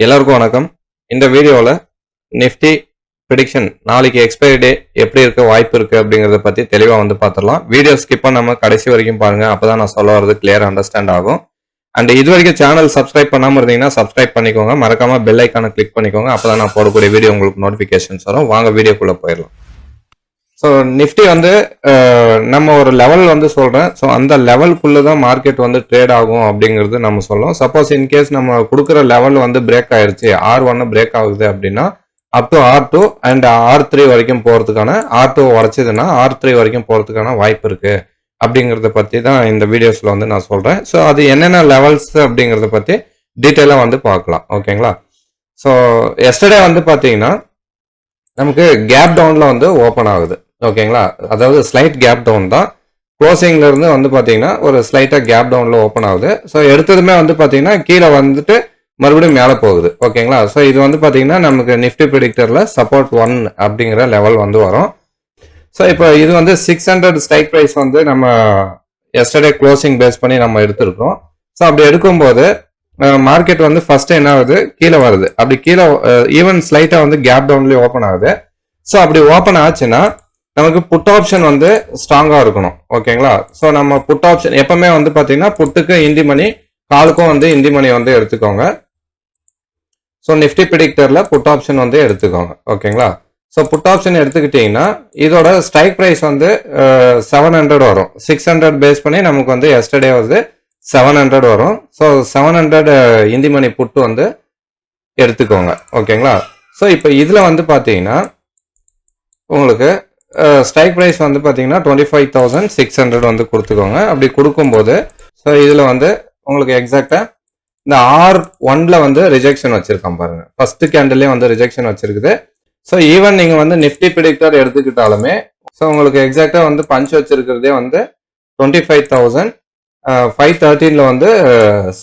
எல்லாருக்கும் வணக்கம். இந்த வீடியோவில் நிஃப்டி ப்ரிடிக்ஷன் நாளைக்கு எக்ஸ்பைரி டே எப்படி இருக்க வாய்ப்பு இருக்குது அப்படிங்கிறத பற்றி தெளிவாக வந்து பார்த்துடலாம் வீடியோ ஸ்கிப் நம்ம கடைசி வரைக்கும் பாருங்கள் அப்போ தான் நான் சொல்ல வரது கிளியர் அண்டர்ஸ்டாண்ட் ஆகும். அண்ட் இது வரைக்கும் சேனல் சப்ஸ்கிரைப் பண்ணாமல் இருந்தீங்கன்னா சப்ஸ்கிரைப் பண்ணிக்கோங்க. மறக்காமல் பெல் ஐக்கானை கிளிக் பண்ணிக்கோங்க. அப்பதான் நான் போடக்கூடிய வீடியோ உங்களுக்கு நோட்டிஃபிகேஷன்ஸ் வரும். வாங்க வீடியோக்குள்ளே போயிடலாம். ஸோ நிஃப்டி வந்து uh, நம்ம ஒரு லெவல் வந்து சொல்கிறேன் ஸோ அந்த லெவல்குள்ளே தான் மார்க்கெட் வந்து ட்ரேட் ஆகும் அப்படிங்கிறது நம்ம சொல்லுவோம் சப்போஸ் இன்கேஸ் நம்ம கொடுக்குற லெவல் வந்து பிரேக் ஆயிடுச்சு ஆர் ஒன்று பிரேக் ஆகுது அப்படின்னா up to R two and R three வரைக்கும் போகிறதுக்கான ஆர் டூ உடச்சதுன்னா ஆர் த்ரீ வரைக்கும் போகிறதுக்கான வாய்ப்பு இருக்குது அப்படிங்கிறத பற்றி தான் இந்த வீடியோஸில் வந்து நான் சொல்கிறேன் ஸோ அது என்னென்ன லெவல்ஸ் அப்படிங்கிறத பற்றி டீட்டெயிலாக வந்து பார்க்கலாம். ஓகேங்களா ஸோ எஸ்டர்டே வந்து பார்த்தீங்கன்னா நமக்கு கேப் டவுனில் வந்து ஓப்பன் ஆகுது. ஓகேங்களா அதாவது ஸ்லைட் கேப் டவுன் தான். க்ளோசிங்லேருந்து வந்து பார்த்தீங்கன்னா ஒரு ஸ்லைட்டாக கேப் டவுனில் ஓப்பன் ஆகுது. ஸோ எடுத்ததுமே வந்து பார்த்தீங்கன்னா கீழே வந்துட்டு மறுபடியும் மேலே போகுது. ஓகேங்களா ஸோ இது வந்து பார்த்தீங்கன்னா நமக்கு நிஃப்டி ப்ரிடிக்டரில் சப்போர்ட் ஒன் அப்படிங்கிற லெவல் வந்து வரும். ஸோ இப்போ இது வந்து சிக்ஸ் ஹண்ட்ரட் ஸ்ட்ரைக் ப்ரைஸ் வந்து நம்ம எஸ்டர்டே க்ளோசிங் பேஸ் பண்ணி நம்ம எடுத்திருக்கோம் ஸோ அப்படி எடுக்கும்போது மார்க்கெட் வந்து ஃபர்ஸ்ட் என்ன ஆகுது? கீழே வருது. அப்படி கீழே ஈவன் ஸ்லைட்டாக வந்து கேப் டவுன்லேயே ஓப்பன் ஆகுது. ஸோ அப்படி ஓப்பன் ஆச்சுன்னா நமக்கு புட் ஆப்ஷன் வந்து ஸ்ட்ராங்காக இருக்கணும். ஓகேங்களா ஸோ நம்ம புட் ஆப்ஷன் எப்பவுமே வந்து பார்த்தீங்கன்னா புட்டுக்கு இந்தி மணி காலுக்கும் வந்து இந்தி மணி வந்து எடுத்துக்கோங்க. ஸோ நிஃப்டி ப்ரிடிக்டரில் புட் ஆப்ஷன் வந்து எடுத்துக்கோங்க. ஓகேங்களா ஸோ புட் ஆப்ஷன் எடுத்துக்கிட்டிங்கன்னா இதோட ஸ்ட்ரைக் ப்ரைஸ் வந்து செவன் ஹண்ட்ரட் வரும். சிக்ஸ் ஹண்ட்ரட் பேஸ் பண்ணி நமக்கு வந்து எஸ்டர்டே வந்து செவன் ஹண்ட்ரட் வரும். So seven hundred in the money put வந்து எடுத்துக்கோங்க. ஓகேங்களா ஸோ இப்போ இதில் வந்து பார்த்தீங்கன்னா உங்களுக்கு ஸ்ட்ரைக் ப்ரைஸ் வந்து பார்த்தீங்கன்னா twenty five thousand six hundred வந்து கொடுத்துக்கோங்க. அப்படி கொடுக்கும்போது ஸோ இதில் வந்து உங்களுக்கு எக்ஸாக்டாக இந்த ஆர் ஒன்ல வந்து ரிஜெக்ஷன் வச்சுருக்கான் பாருங்க. ஃபர்ஸ்ட் கேண்டில்லே வந்து ரிஜெக்ஷன் வச்சிருக்குது. ஸோ ஈவன் நீங்கள் வந்து நிஃப்டி ப்ரிடிக்டர் எடுத்துக்கிட்டாலுமே ஸோ உங்களுக்கு எக்ஸாக்டாக வந்து பஞ்ச் வச்சிருக்கிறதே வந்து டுவெண்ட்டி ஃபைவ் தௌசண்ட் ஃபைவ் தேர்ட்டீனில் வந்து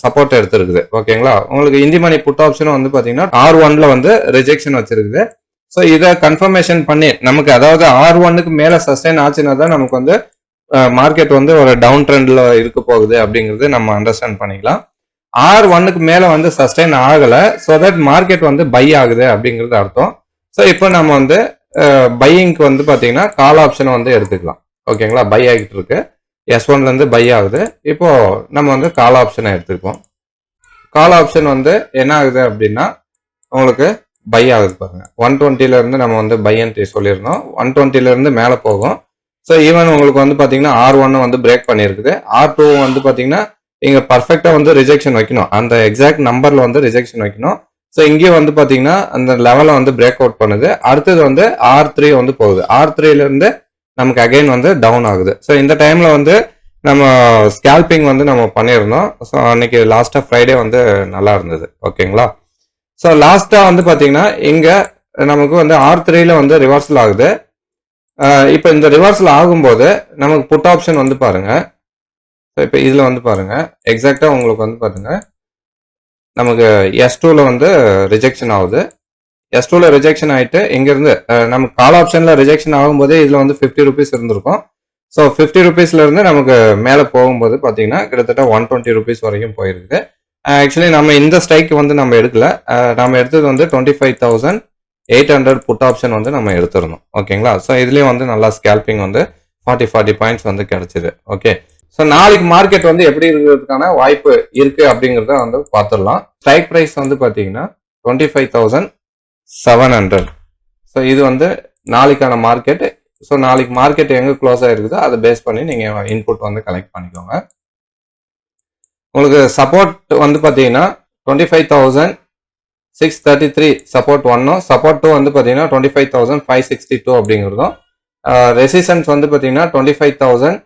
சப்போர்ட் எடுத்திருக்குது. ஓகேங்களா உங்களுக்கு இந்தி மணி புட் ஆப்ஷனும் வந்து பார்த்தீங்கன்னா ஆர் ஒன்ல வந்து ரிஜெக்ஷன் வச்சிருக்குது. ஸோ இதை கன்ஃபர்மேஷன் பண்ணி நமக்கு அதாவது ஆர் ஒன்னுக்கு மேலே சஸ்டைன் ஆச்சுன்னா தான் நமக்கு வந்து மார்க்கெட் வந்து ஒரு டவுன் ட்ரெண்டில் இருக்க போகுது அப்படிங்கிறது நம்ம அண்டர்ஸ்டாண்ட் பண்ணிக்கலாம். ஆர் ஒன்னுக்கு மேலே வந்து சஸ்டைன் ஆகலை ஸோ தட் மார்க்கெட் வந்து பை ஆகுது அப்படிங்கிறது அர்த்தம். ஸோ இப்போ நம்ம வந்து பையிங்க்கு வந்து பார்த்தீங்கன்னா கால் ஆப்ஷனை வந்து எடுத்துக்கலாம். ஓகேங்களா? பை ஆகிட்டு இருக்கு. எஸ் ஒன்லேருந்து பை ஆகுது. இப்போ நம்ம வந்து கால் ஆப்ஷனை எடுத்துக்குவோம். கால் ஆப்ஷன் வந்து என்ன ஆகுது அப்படின்னா உங்களுக்கு பை ஆகுது பாருங்க ஒன் டுவெண்ட்டிலேருந்து நம்ம வந்து பை என்ட்ரி சொல்லியிருந்தோம். ஒன் டுவெண்ட்டிலேருந்து மேலே போகும். ஸோ ஈவன் உங்களுக்கு வந்து பார்த்தீங்கன்னா ஆர் ஒன்னு வந்து பிரேக் பண்ணியிருக்குது. ஆர் டூ வந்து பார்த்தீங்கன்னா இங்கே பர்ஃபெக்டாக வந்து ரிஜெக்ஷன் வைக்கணும். அந்த எக்ஸாக்ட் நம்பரில் வந்து ரிஜெக்ஷன் வைக்கணும். ஸோ இங்கேயும் வந்து பார்த்தீங்கன்னா அந்த லெவலை வந்து பிரேக் அவுட் பண்ணுது. அடுத்தது வந்து ஆர் த்ரீ வந்து போகுது. ஆர் த்ரீலேருந்து நமக்கு அகைன் வந்து டவுன் ஆகுது. ஸோ இந்த டைமில் வந்து நம்ம ஸ்கேல்பிங் வந்து நம்ம பண்ணியிருந்தோம். ஸோ அன்னைக்கு லாஸ்ட்டாக ஃப்ரைடே வந்து நல்லா இருந்தது. ஓகேங்களா ஸோ லாஸ்ட்டாக வந்து பார்த்தீங்கன்னா இங்கே நமக்கு வந்து ஆர் த்ரீல வந்து ரிவர்சல் ஆகுது. இப்போ இந்த ரிவர்சல் ஆகும்போது நமக்கு புட் ஆப்ஷன் வந்து பாருங்க. ஸோ இப்போ இதில் வந்து பாருங்க. எக்ஸாக்டாக உங்களுக்கு வந்து பாருங்க. நமக்கு எஸ் டூவில் வந்து ரிஜெக்ஷன் ஆகுது. எஸ் டூவில் ரிஜெக்ஷன் ஆகிட்டு இங்கேருந்து நமக்கு கால் ஆப்ஷனில் ரிஜெக்ஷன் ஆகும்போதே இதில் வந்து ஃபிஃப்டி ருபீஸ் இருந்திருக்கும். ஸோ ஃபிஃப்டி ருபீஸ்லேருந்து நமக்கு மேலே போகும்போது பார்த்தீங்கன்னா கிட்டத்தட்ட ஒன் டுவெண்ட்டி ருபீஸ் வரைக்கும் போயிருக்குது. ஆக்சுவலி நம்ம இந்த ஸ்ட்ரைக் வந்து நம்ம எடுக்கல. நம்ம எடுத்தது வந்து twenty five thousand eight hundred put option வந்து நம்ம எடுத்திருந்தோம் ஓகேங்களா ஸோ இதுலேயும் வந்து நல்லா ஸ்கேல்பிங் வந்து ஃபார்ட்டி ஃபார்ட்டி பாயிண்ட்ஸ் வந்து கிடைச்சிது. ஓகே ஸோ நாளைக்கு மார்க்கெட் வந்து எப்படி இருக்கிறதுக்கான வாய்ப்பு இருக்கு அப்படிங்கிறத வந்து பார்த்துடலாம். ஸ்ட்ரைக் ப்ரைஸ் வந்து பார்த்தீங்கன்னா twenty five thousand seven hundred so இது வந்து நாளைக்கான மார்க்கெட் ஸோ நாளைக்கு மார்க்கெட் எங்கே க்ளோஸ் ஆகிருக்குதோ அதை பேஸ் பண்ணி நீங்கள் இன்புட் வந்து கலெக்ட் பண்ணிக்கோங்க. உங்களுக்கு சப்போர்ட் வந்து பார்த்தீங்கன்னா twenty five thousand six thirty three support ஒன்னும் சப்போர்ட் டூ வந்து பார்த்தீங்கன்னா twenty five thousand five sixty two அப்படிங்கிறதும் ரெசிஸ்டன்ஸ் வந்து பார்த்தீங்கன்னா twenty five thousand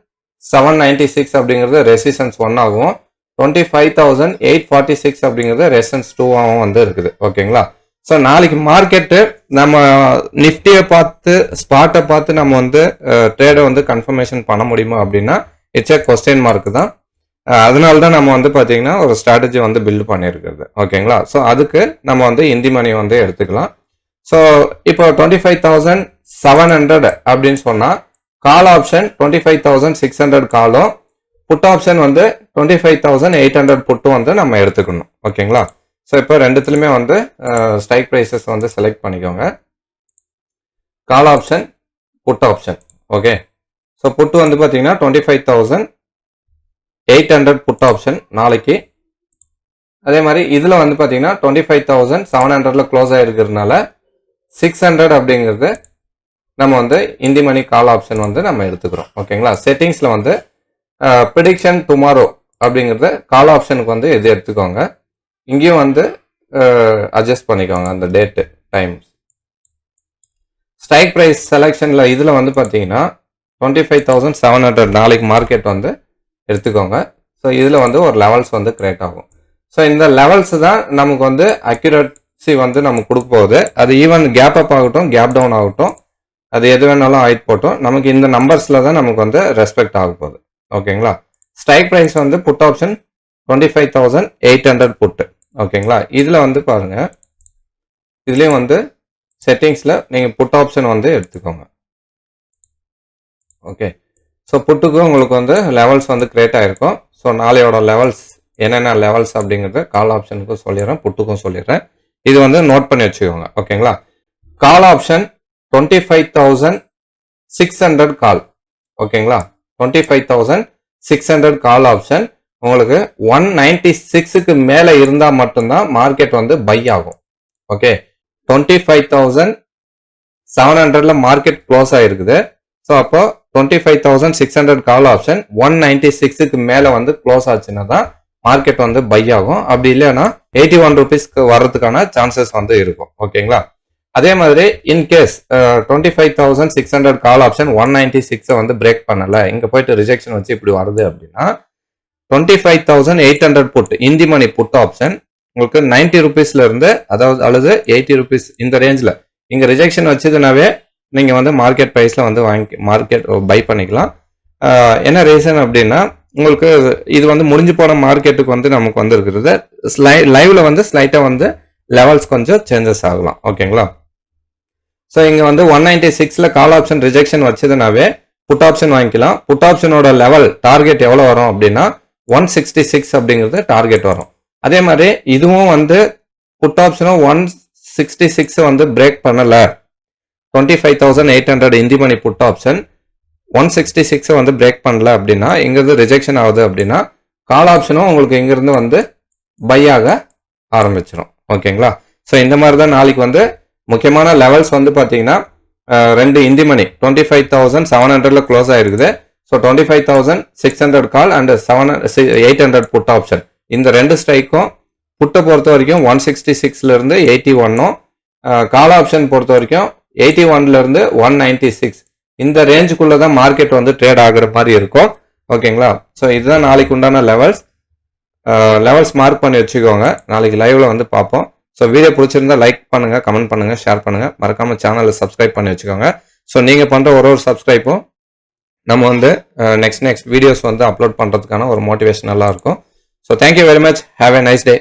seven ninety six அப்படிங்கிறது ரெசிஸ்டன்ஸ் ஒன் ஆகும். Twenty five thousand eight forty six அப்படிங்கிறது ரெசிஸ்டன்ஸ் டூவாகவும் வந்து இருக்குது. ஓகேங்களா ஸோ நாளைக்கு மார்க்கெட்டு நம்ம நிஃப்டியை பார்த்து ஸ்பாட்டை பார்த்து நம்ம வந்து ட்ரேடை வந்து கன்ஃபர்மேஷன் பண்ண முடியுமா அப்படின்னா இட்ஸ் ஏ கொஸ்டின் மார்க் தான். அதனால தான் நம்ம வந்து பார்த்தீங்கன்னா ஒரு ஸ்ட்ராட்டஜி வந்து பில்ட் பண்ணியிருக்கிறது. ஓகேங்களா? ஸோ அதுக்கு நம்ம வந்து இந்தி மணி வந்து எடுத்துக்கலாம். ஸோ இப்போ twenty five thousand seven hundred அப்படின்னு சொன்னால் call option twenty five thousand six hundred காலும் புட் ஆப்ஷன் வந்து twenty five thousand eight hundred புட்டும் வந்து நம்ம எடுத்துக்கணும். ஓகேங்களா? ஸோ இப்போ ரெண்டுத்துலையுமே வந்து ஸ்ட்ரைக் ப்ரைஸஸ் வந்து செலக்ட் பண்ணிக்கோங்க. Call option put option okay so put வந்து பார்த்தீங்கன்னா twenty five thousand eight hundred put option நாளைக்கு. அதே மாதிரி இதில் வந்து பார்த்தீங்கன்னா டுவெண்ட்டி ஃபைவ் தௌசண்ட் செவன் ஹண்ட்ரட்ல க்ளோஸ் ஆகிருக்கிறதுனால சிக்ஸ் ஹண்ட்ரட் அப்படிங்கிறது நம்ம வந்து இந்தி மணி கால் ஆப்ஷன் வந்து நம்ம எடுத்துக்கிறோம். ஓகேங்களா செட்டிங்ஸில் வந்து ப்ரிடிக்ஷன் டுமாரோ அப்படிங்கிறத கால் ஆப்ஷனுக்கு வந்து இது எடுத்துக்கோங்க. இங்கேயும் வந்து அட்ஜஸ்ட் பண்ணிக்கோங்க அந்த டேட்டு டைம்ஸ் ஸ்ட்ரைக் ப்ரைஸ் செலெக்ஷனில் இதில் வந்து பார்த்தீங்கன்னா twenty five thousand seven hundred நாளைக்கு மார்க்கெட் வந்து எடுத்துக்கோங்க. ஸோ இதில் வந்து ஒரு லெவல்ஸ் வந்து கிரியேட் ஆகும். ஸோ இந்த லெவல்ஸ் தான் நமக்கு வந்து அக்யூரட்சி வந்து நமக்கு கொடுக்க போகுது. அது ஈவன் கேப் அப் ஆகட்டும் கேப் டவுன் ஆகட்டும் அது எது வேணாலும் ஆயிட் போட்டோம். நமக்கு இந்த நம்பர்ஸில் தான் நமக்கு வந்து ரெஸ்பெக்ட் ஆக போகுது. ஓகேங்களா ஸ்ட்ரைக் ப்ரைஸ் வந்து put option twenty five thousand eight hundred put ஓகேங்களா இதில் வந்து பாருங்க. இதுலேயும் வந்து செட்டிங்ஸில் நீங்கள் புட் ஆப்ஷன் வந்து எடுத்துக்கோங்க. ஓகே ஸோ புட்டுக்கு உங்களுக்கு வந்து லெவல்ஸ் வந்து கிரியேட் ஆகிருக்கும் ஸோ நாளையோட லெவல்ஸ் என்னென்ன லெவல்ஸ் அப்படிங்கிறத கால் ஆப்ஷனுக்கும் சொல்லிடுறேன் புட்டுக்கும் சொல்லிடுறேன். இது வந்து நோட் பண்ணி வச்சுக்கோங்க ஓகேங்களா call option twenty five thousand six hundred call ஓகேங்களா twenty five thousand six hundred call option உங்களுக்கு ஒன் நைன்டி சிக்ஸுக்கு மேலே இருந்தால் மட்டும்தான் மார்க்கெட் வந்து பை ஆகும் okay twenty five thousand seven ஹண்ட்ரட்ல மார்க்கெட் க்ளோஸ் ஆகிருக்குது ஸோ அப்போ twenty five thousand six hundred call option one ninety சிக்ஸுக்கு மேலே வந்து க்ளோஸ் ஆச்சுன்னா தான் மார்க்கெட் வந்து பை ஆகும். அப்படி இல்லைன்னா எயிட்டி ஒன் ருபீஸ்க்கு வர்றதுக்கான சான்சஸ் வந்து இருக்கும். ஓகேங்களா? அதே மாதிரி in case twenty five thousand six hundred call option one ninety சிக்ஸை வந்து பிரேக் பண்ணலை இங்கே போயிட்டு ரிஜெக்ஷன் வச்சு இப்படி வருது அப்படின்னா twenty five thousand eight hundred put in the money put option உங்களுக்கு நைன்டி ருபீஸ்ல இருந்து அதாவது அல்லது எயிட்டி ருபீஸ் இந்த ரேஞ்சில் இங்கே ரிஜெக்ஷன் வச்சதுனாவே நீங்கள் வந்து மார்க்கெட் ப்ரைஸில் வந்து வாங்கி மார்க்கெட் பை பண்ணிக்கலாம். என்ன ரீசன் அப்படின்னா உங்களுக்கு இது வந்து முடிஞ்சு போன மார்க்கெட்டுக்கு வந்து நமக்கு வந்து இருக்கிறது ஸ்லை லைவ்ல வந்து ஸ்லைட்டாக வந்து லெவல்ஸ் கொஞ்சம் சேஞ்சஸ் ஆகலாம். ஓகேங்களா ஸோ இங்கே வந்து ஒன் நைன்டி சிக்ஸில் கால் ஆப்ஷன் ரிஜெக்ஷன் வச்சதுனாவே புட் ஆப்ஷன் வாங்கிக்கலாம். புட் ஆப்ஷனோட லெவல் டார்கெட் எவ்வளோ வரும் அப்படின்னா ஒன் சிக்ஸ்டி சிக்ஸ் அப்படிங்கிறது டார்கெட் வரும். அதே மாதிரி இதுவும் வந்து புட் ஆப்ஷனும் ஒன் சிக்ஸ்டி சிக்ஸை வந்து பிரேக் பண்ணலை. Twenty five thousand eight hundred in the money put option one sixty சிக்ஸை வந்து பிரேக் பண்ணல அப்படின்னா இங்கிருந்து ரிஜெக்ஷன் ஆகுது அப்படின்னா கால் ஆப்ஷனும் உங்களுக்கு இங்கிருந்து வந்து பை ஆக ஆரம்பிச்சிடும் ஓகேங்களா? ஸோ இந்த மாதிரி தான் நாளைக்கு வந்து முக்கியமான லெவல்ஸ் வந்து பார்த்தீங்கன்னா ரெண்டு in the money twenty five thousand seven ஹண்ட்ரட்ல க்ளோஸ் ஆயிருக்குது. So twenty five thousand six hundred call and seven eight hundred put option இந்த ரெண்டு ஸ்ட்ரைக்கும் புட்டை பொறுத்த வரைக்கும் ஒன் சிக்ஸ்டி சிக்ஸ்லேருந்து எயிட்டி ஒன்னும் கால் ஆப்ஷன் பொறுத்த வரைக்கும் எயிட்டி ஒன்லேருந்து ஒன் நைன்டி சிக்ஸ் இந்த ரேஞ்சுக்குள்ளே தான் மார்க்கெட் வந்து ட்ரேட் ஆகுற மாதிரி இருக்கும். ஓகேங்களா ஸோ இதுதான் நாளைக்கு உண்டான லெவல்ஸ் லெவல்ஸ் மார்க் பண்ணி வச்சுக்கோங்க. நாளைக்கு லைவ்ல வந்து பார்ப்போம். ஸோ வீடியோ பிடிச்சிருந்தா லைக் பண்ணுங்க கமெண்ட் பண்ணுங்க ஷேர் பண்ணுங்க. மறக்காம சேனலை சப்ஸ்கிரைப் பண்ணி வச்சுக்கோங்க. ஸோ நீங்கள் பண்ணுற ஒரு ஒரு சப்ஸ்கிரைப்பும் நம்ம வந்து நெக்ஸ்ட் நெக்ஸ்ட் வீடியோஸ் வந்து அப்லோட் பண்ணுறதுக்கான ஒரு மோட்டிவேஷன் நல்லா இருக்கும். So thank you very much have a nice day